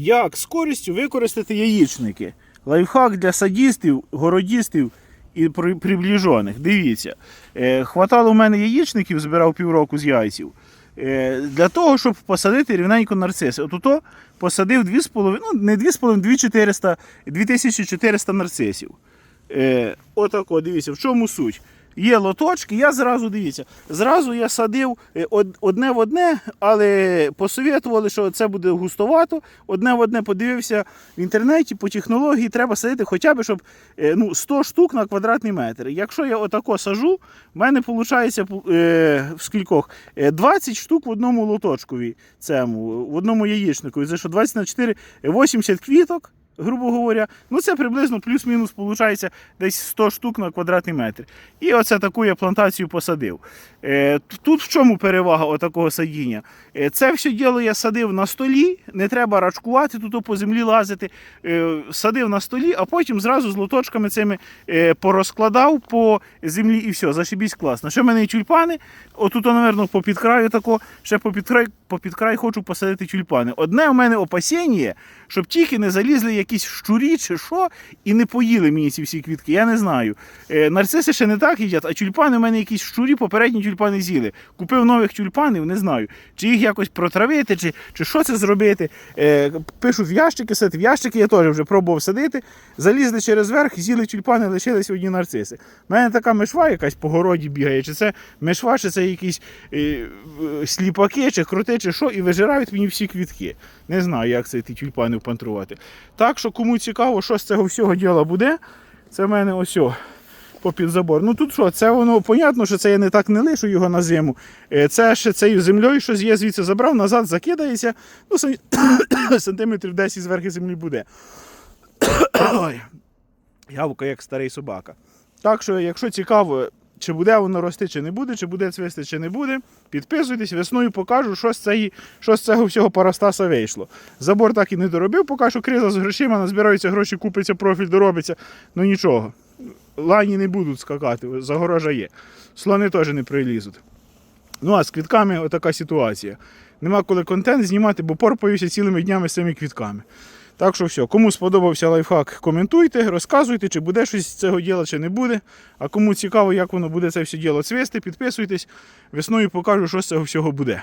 Як з користю використати яєчники? Лайфхак для садістів, городістів і при- приближених. Дивіться, е, хватало в мене яєчників, збирав півроку з яйців. Е, для того, щоб посадити рівненько нарциси. От ото посадив 2,5, ну не 2,5, 2400, 2400 нарцисів. Е, отако, дивіться, в чому суть. Є лоточки, я зразу дивіться, зразу я садив е, одне в одне, але посовітували, що це буде густовато. Одне в одне подивився в інтернеті по технології, треба садити хоча б щоб е, ну, 100 штук на квадратний метр. Якщо я отако сажу, в мене виходить е, в скількох? Е, 20 штук в одному лоточкові, цьому, в одному яєчнику. Це що 20 на 4, 80 квіток грубо говоря. Ну це приблизно плюс-мінус виходить десь 100 штук на квадратний метр. І оце таку я плантацію посадив. Е, тут в чому перевага отакого садіння? Е, це все діло я садив на столі, не треба рачкувати, тут по землі лазити. Е, садив на столі, а потім зразу з лоточками цими порозкладав по землі і все, зашибісь класно. Ще в мене і тюльпани, отут, напевно, по підкраю тако, ще по підкрай, по підкрай хочу посадити тюльпани. Одне у мене опасіння, щоб тільки не залізли якісь щурі чи що, і не поїли мені ці всі квітки. Я не знаю. Е, нарциси ще не так їдять, а тюльпани у мене якісь щурі, попередні тюльпани з'їли. Купив нових тюльпанів, не знаю. Чи їх якось протравити, чи, чи що це зробити. Е, пишуть в ящики, садити. В ящики я теж вже пробував садити. Залізли через верх, з'їли тюльпани, лишилися одні нарциси. У мене така мишва якась по городі бігає, чи це мишва, чи це якісь е, е, сліпаки, чи крути, чи що, і вижирають мені всі квітки. Не знаю, як це ті тюльпани впантрувати. Так що, кому цікаво, що з цього всього діла буде, це в мене ось попід забор. Ну тут що, це воно, понятно, що це я не так не лишу його на зиму. Е, Це ще цією землею, що є, звідси забрав, назад закидається. Ну, сан- сантиметрів 10 зверху землі буде. Ой. Явка як старий собака. Так що, якщо цікаво, чи буде воно рости, чи не буде, чи буде цвісти, чи не буде, підписуйтесь, весною покажу, що з, цієї, що з цього всього парастаса вийшло. Забор так і не доробив, поки що криза з грошима, назбираються гроші, купиться, профіль доробиться. Ну нічого. Лані не будуть скакати, загорожа є. Слони теж не прилізуть. Ну а з квітками отака ситуація. Нема коли контент знімати, бо порпаюся цілими днями з цими квітками. Так що все, кому сподобався лайфхак, коментуйте, розказуйте, чи буде щось з цього діла, чи не буде. А кому цікаво, як воно буде це все діло цвісти, підписуйтесь. Весною покажу, що з цього всього буде.